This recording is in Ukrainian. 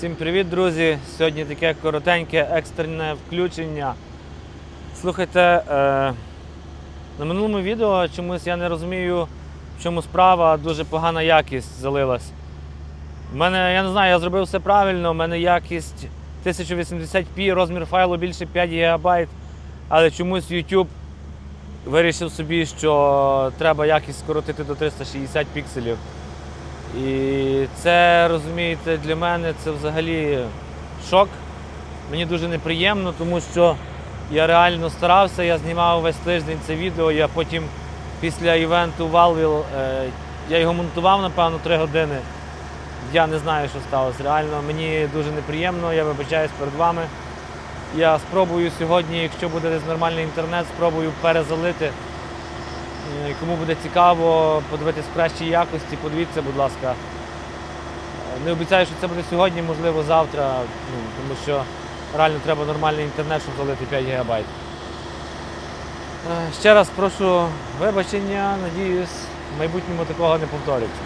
Всім привіт, друзі! Сьогодні таке коротеньке екстрене включення. Слухайте, е, на минулому відео чомусь я не розумію, в чому справа, дуже погана якість залилась. У мене, я не знаю, я зробив все правильно, у мене якість 1080p, розмір файлу більше 5 ГБ, але чомусь YouTube вирішив собі, що треба якість скоротити до 360 пікселів. І це, розумієте, для мене це взагалі шок. Мені дуже неприємно, тому що я реально старався, я знімав весь тиждень це відео, я потім після івенту Valville, е, я його монтував, напевно, 3 години. Я не знаю, що сталося. Реально, мені дуже неприємно, я вибачаюсь перед вами. Я спробую сьогодні, якщо буде десь нормальний інтернет, спробую перезалити. Е, Кому буде цікаво подивитись в кращій якості, подивіться, будь ласка. Не обіцяю, що це буде сьогодні, можливо, завтра, ну, тому що реально треба нормальний інтернет, щоб залити 5 ГБ. Е, Ще раз прошу вибачення, надіюсь, в майбутньому такого не повториться.